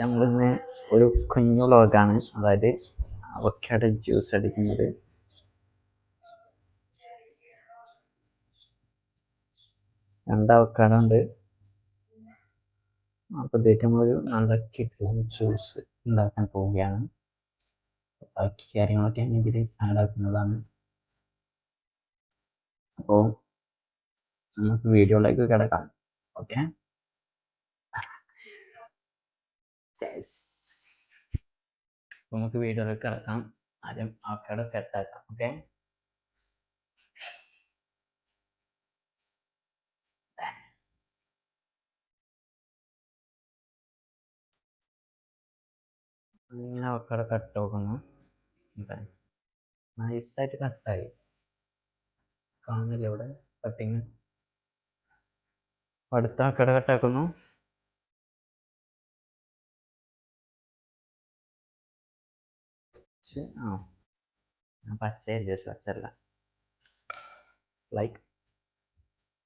നമ്മളിന്ന് ഒരു കുഞ്ഞു വ്ളോഗാണ്. അതായത് അവക്കാട് ജ്യൂസ് അടിക്കുന്നത്. രണ്ട് അവക്കാടോ ഉണ്ട്. അപ്പോൾ ഇതായിട്ട് നമ്മളൊരു നല്ല കിട്ടും ജ്യൂസ് ഉണ്ടാക്കാൻ പോവുകയാണ്. ബാക്കി കാര്യങ്ങളൊക്കെ ഞാൻ ഇതിൽ ആഡാക്കുന്നതാണ് അപ്പോൾ നമുക്ക് വീഡിയോയിലേക്ക് കിടക്കാം. ഓക്കെ? നമുക്ക് വീഡിയോയിലേക്ക് കിടക്കാം ആദ്യം അവക്കാടോ കട്ടാക്കാം ഓക്കെ ഇങ്ങനെ അവക്കാടോ കട്ട് നോക്കുന്നു നൈസായിട്ട് കട്ടായി കാണുന്നില്ല ഇവിടെ? കട്ടിങ് അടുത്ത അവക്കാടോ കട്ടാക്കുന്നു കുറച്ച് ആ. ഞാൻ പച്ച ചോദിച്ചു വെച്ചു പച്ചല്ല ലൈക്ക്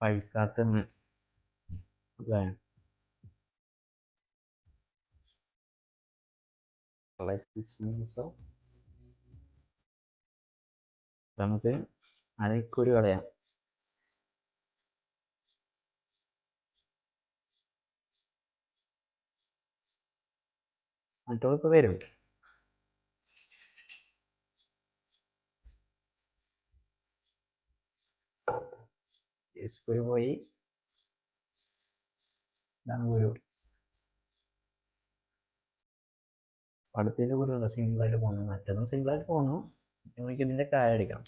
പഴുക്കാത്ത നമുക്ക് അരക്കുരു കളയാം മറ്റോളിപ്പോൾ വരും കുരു പോയി ഇതാണ് ഒരു അടുത്തതിൽ കുരുണ്ട് സിംഗിളായിട്ട് പോകണം മറ്റൊന്നും സിംഗിളായിട്ട് പോകണം നമുക്ക് ഇതിന്റെ കായ കായടിക്കാൻ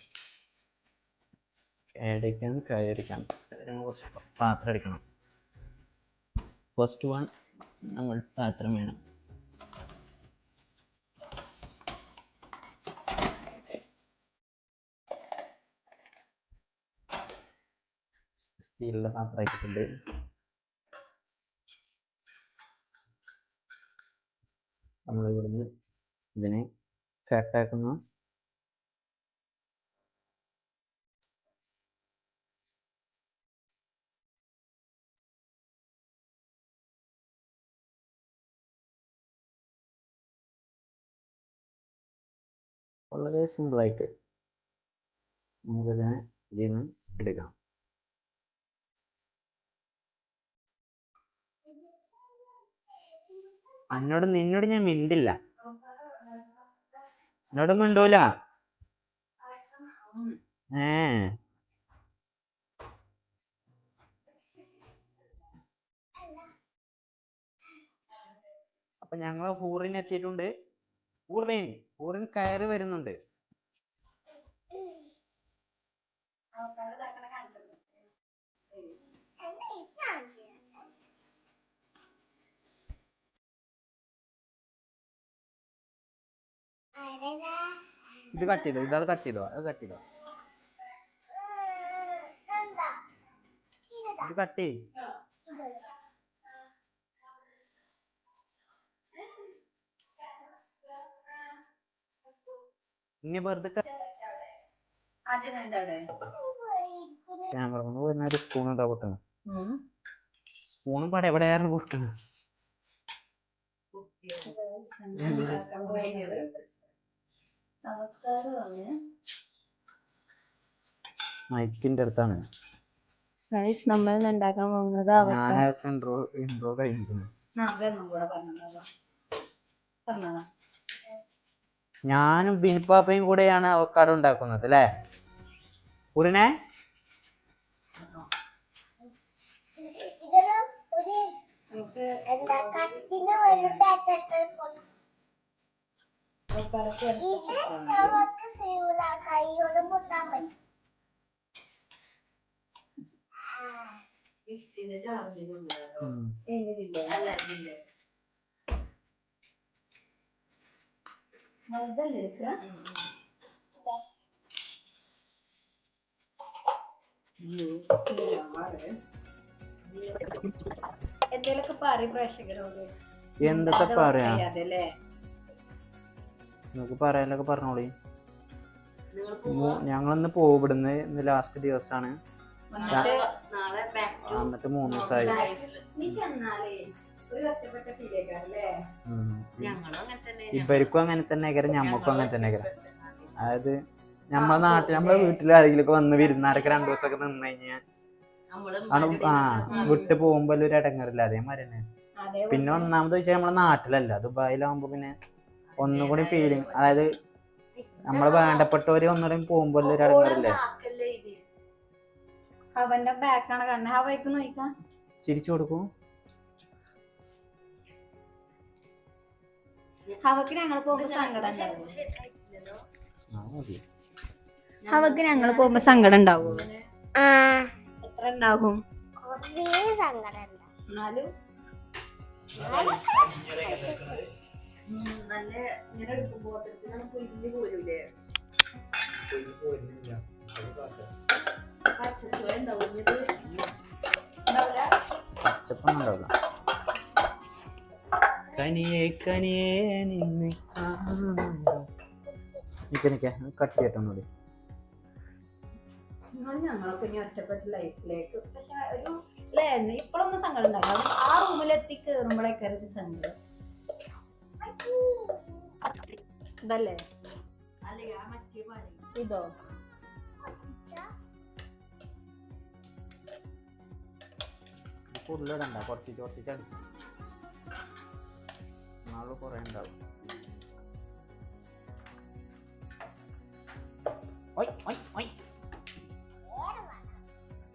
കായ അടിക്കാൻ കായ അടിക്കാൻ. അതിന് കുറച്ച് പാത്രം എടുക്കണം ഫസ്റ്റ് വൺ നമ്മൾ പാത്രം വേണം. സ്റ്റീലിന്റെ പാത്രം ആക്കിയിട്ടുണ്ട് നമ്മൾ ഇവിടുന്ന് ഇതിനെ കട്ടാക്കുന്നു വളരെ സിമ്പിളായിട്ട് നമുക്കിതിനെ ഇതിൽ നിന്ന് എടുക്കാം. എന്നോട് നിന്നോട് ഞാൻ മിണ്ടില്ല. എന്നോട് മിണ്ടൂല. ഏ. അപ്പൊ ഞങ്ങൾ ഹൂറിന് എത്തിയിട്ടുണ്ട്. ഹൂറിൻ ഹൂറിൻ കയറി വരുന്നുണ്ട്. ഇത് കട്ട് ചെയ്തോ ഇതത് കട്ട് ചെയ്തോ അത് കട്ട് ചെയ്തോ. ഇത് കട്ട് ചെയ് ഇനി വെറുതെ ക്യാമറ കൊണ്ട് പോയിരുന്ന ഒരു സ്പൂൺ എന്താ പൊട്ടണം. സ്പൂണും പട എവിടെയായിരുന്നു പൊട്ടണം മൈക്കിന്റെ അടുത്താണ്. ഗൈസ് നമ്മൾ ഇന്ന് ഉണ്ടാക്കാൻ പോകുന്നത് അവക്കാ. ഞാനൊക്കെ ഇൻട്രോ ഇൻട്രോ പറഞ്ഞതാ ഞാനും ബിനിപ്പാപ്പയും കൂടെയാണ് അവക്കാട് ഉണ്ടാക്കുന്നത് അല്ലേ? ഉടനെ നമുക്ക് വലുതല്ലേ എടുക്കുക എന്തേലൊക്കെ പറയും പ്രേക്ഷകരോട്? എന്തൊക്കെ പറയാ? നമുക്ക് പറയാനൊക്കെ പറഞ്ഞോളി. ഞങ്ങളിന്ന് പോകും ഇവിടുന്ന് ഇന്ന് ലാസ്റ്റ് ദിവസമാണ് എന്നിട്ട് മൂന്ന് ദിവസമായി നീ ചെന്നാലേ ഒരു ഒറ്റപ്പെട്ട ഫീലേക്കാരല്ലേ ഉം. ഞങ്ങളും അങ്ങനെ തന്നെ ഇവർക്കും അങ്ങനെ തന്നെ ആക്കരം ഞമ്മക്കും അങ്ങനെ തന്നെ ആക്കരം അതായത് നമ്മളെ നാട്ടിൽ നമ്മളെ വീട്ടിൽ ആരെങ്കിലും ഒക്കെ വന്ന് വിരുന്നാരൊക്കെ രണ്ടു ദിവസമൊക്കെ നിന്ന് കഴിഞ്ഞാൽ ആണ് ആ വിട്ട് പോകുമ്പോ ഒരു ഇടങ്ങറില്ല അതേമാതിരി തന്നെ. പിന്നെ ഒന്നാമത് വെച്ചാൽ നമ്മളെ നാട്ടിലല്ല ദുബായിലാവുമ്പോ പിന്നെ ഒന്നുകൂടി ഫീലിംഗ് അതായത് നമ്മൾ വേണ്ടപ്പെട്ടവര് ഒന്നുകൂടി പോകുമ്പോൾ ഒരു ഇടങ്ങറില്ലേ അവന്റെ ബാക്കാണ് കണ്ണ. ബൈക്ക് നോക്കാം ചിരിച്ചു കൊടുക്കൂ. അവക്ക് ഞങ്ങൾ പോകുമ്പോ സങ്കടം അവക്ക് ആ ഞങ്ങൾ പോകുമ്പോ സങ്കടം ഉണ്ടാവും? ആ എത്ര ഉണ്ടാകും കുറേ എന്നാലും നല്ല ഇങ്ങനെ എടുക്കുമ്പോ പൊരിഞ്ഞു പോരൂലേ? ഉണ്ടാവും കനിയെ കനിയെ നിന്നെ നിക്ക നിക്ക കട്ട് ചെയ്യട്ടെ നിങ്ങൾ ഞങ്ങളൊക്കെ ഇനി ഒറ്റപ്പെട്ട ലൈഫിലേക്ക് പക്ഷെ ഒരു ഇപ്പോഴൊന്നും സങ്കടം ഉണ്ടാവില്ല. ആ റൂമിലെത്തി കയറുമ്പോഴേക്കാണ് ഒരു സങ്കടം. ഇതല്ലേ? ഇതോ? ഫുള്ളിടണ്ട കുറച്ച് കുറച്ച് അടിച്ചു. നാളെ കുറെ ഉണ്ടാവും.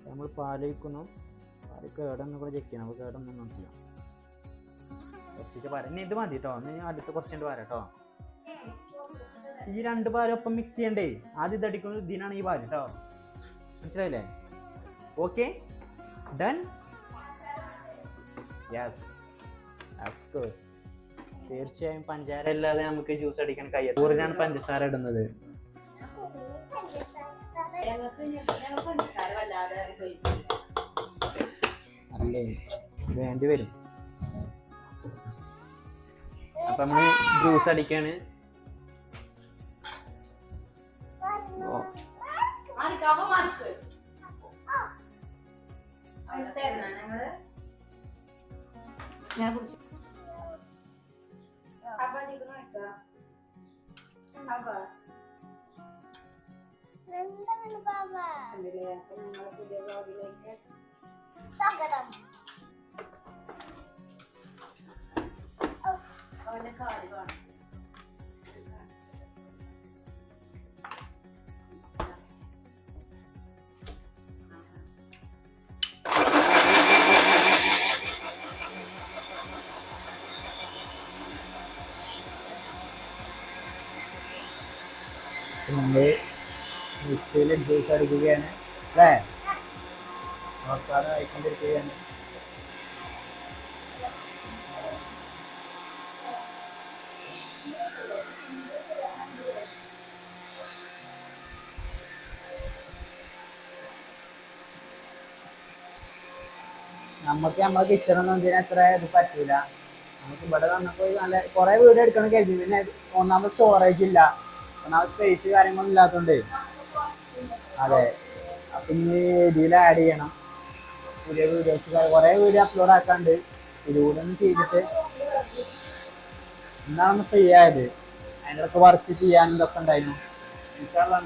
നമ്മൾ പാലിക്കുന്നു പാൽ കേടൊന്നും കൂടെ ചെക്ക് ചെയ്യണം. കേടൊന്നും നോക്കിയോ കുറച്ചിട്ട് പാര ഇനി ഇത് മതി കേട്ടോ ഇനി അടുത്ത കുറച്ചുണ്ട് വരാട്ടോ കേട്ടോ. ഈ രണ്ട് പാലും ഒപ്പം മിക്സ് ചെയ്യണ്ടേ? ആദ്യം ഇതടിക്കുന്നത് ഇതിനാണ് ഈ പാൽ കേട്ടോ മനസ്സിലായില്ലേ? ഓക്കെ ഡൺ യെസ് തീർച്ചയായും പഞ്ചാര ഇല്ലാതെ നമുക്ക് ജ്യൂസ് അടിക്കാൻ കഴിയും ഊറിനാണ് പഞ്ചസാര ഇടുന്നത്. അല്ലേ? വേണ്ടി വരും. അപ്പൊ നമ്മൾ ജ്യൂസ് അടിക്കാണ്. ഞങ്ങളെ പുതിയ ബ്ലോഗിലേക്ക് സ്വാഗതം. അവന്റെ കാൽ കാണും. നമ്മൾ മിക്സിയിൽ ജ്യൂസ് അടിക്കുകയാണ് അല്ലേ? നോക്കാതെ അയക്കൊണ്ടിരിക്കുകയാണ് നമുക്ക് നമ്മളെ കിച്ചണൊന്നും ഇതിന് അത്ര ഇത് പറ്റൂല. നമുക്ക് ഇവിടെ വന്നപ്പോൾ നല്ല കുറെ വീട് എടുക്കണം കരുതി. പിന്നെ ഒന്നാമത് സ്റ്റോറേജ് ഇല്ല. ഒന്നാമത് സ്പേസ് കാര്യങ്ങളൊന്നും ഇല്ലാത്തതുകൊണ്ട് അതെ. പിന്നെ ഇനി ഇതിൽ ആഡ് ചെയ്യണം. പുതിയ വീഡിയോസ് കുറേ വീഡിയോ അപ്ലോഡ് ആക്കാണ്ട് ഇതിലൂടെ ഒന്ന് ചെയ്തിട്ട് എന്നാണ് ഫ്രീ ആയത്? അതിനൊക്കെ വർക്ക് ചെയ്യാൻ ഇതൊക്കെ ഉണ്ടായിരുന്നു.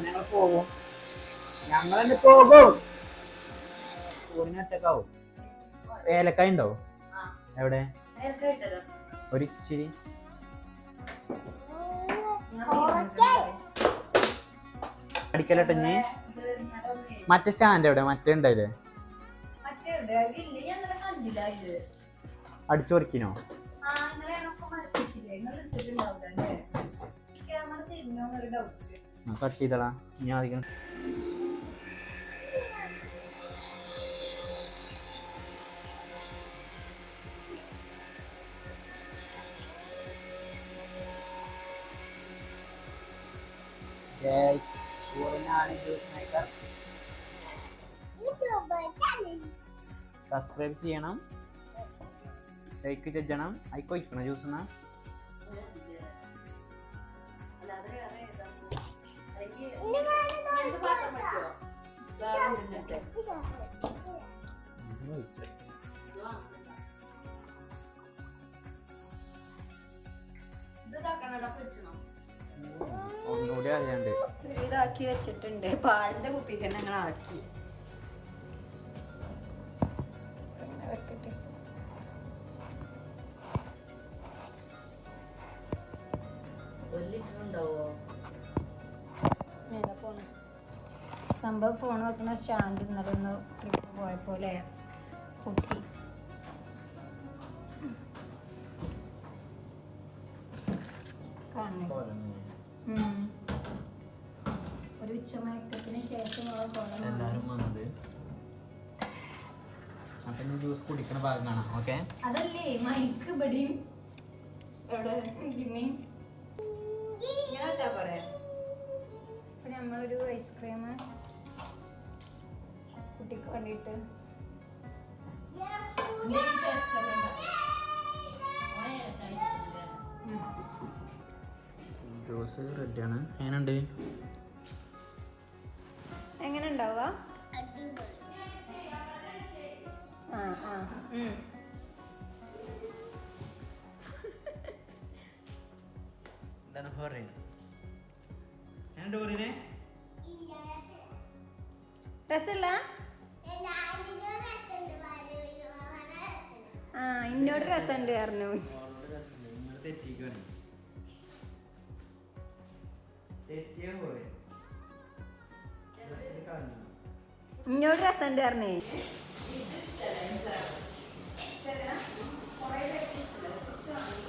ഞങ്ങൾ പോകും. ഞങ്ങൾ തന്നെ പോകും. ഊരിനൊറ്റക്കാവും ഏലക്കായ ഉണ്ടോ. എവിടെ? നേരത്തെ അടിക്കലട്ടെ ഇനി മറ്റേ സ്റ്റാൻഡ് എവിടെ? മറ്റേ ഉണ്ടായില്ലേ അടിച്ചു പൊറിക്കിനോ കട്ട് ചെയ്തടാ ഞാൻ അധികം ചാനൽ സബ്സ്ക്രൈബ് ചെയ്യണം. ലൈക്ക് ചെയ്യണം. അയക്കൊയ്ക്കണം ജ്യൂസ് എന്നാ അല്ലാതെ ഒന്നുകൂടി അറിയാണ്ട് ഇതാക്കി വെച്ചിട്ടുണ്ട്. പാലിന്റെ കുപ്പിക്ക് തന്നെ ഞങ്ങൾ ആക്കി സംഭവം ഫോൺ വെക്കുന്ന സ്റ്റാൻഡ് ഇന്നലെ ഒന്ന് ട്രിപ്പ് പോലെ പൊട്ടി. കാണുന്നു ഉച്ചമയക്കത്തിന് എല്ലാരും വന്നത്. അപ്പൊ ഇനി ജ്യൂസ് കുടിക്കണ ഭാഗം കാണാം ഓക്കെ? അതല്ലേ മൈക്ക് ഇവിടെയും. എവിടെ? ഇങ്ങനെ വെച്ചാ നമ്മളൊരു ഐസ്ക്രീം കുട്ടിക്ക് വേണ്ടിയിട്ട്. ജ്യൂസ് റെഡിയാണ്. എങ്ങനെയുണ്ട്? എങ്ങനെ ഉണ്ടാവുക ആ ആ. എന്താണ് രസമില്ല? ആ ഇന്നോട് രസമുണ്ട് പറഞ്ഞു. നിങ്ങൾ തെറ്റിക്കാണ് തെറ്റിയാ കളഞ്ഞു ഇന്നോട് രസം പറഞ്ഞേ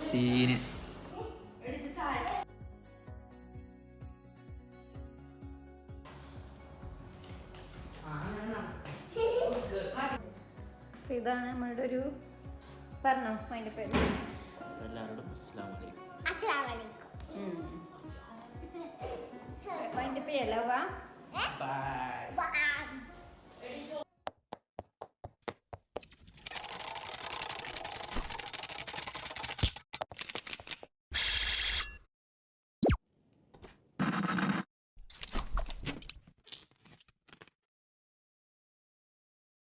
സീന്. ഇതാണ് നമ്മളുടെ ഒരു പറഞ്ഞോ അതിന്റെ പേര്. എല്ലാവരോടും അസ്സാം വലൈക്കും അതിന്റെ പേരല്ലോ บาย บาย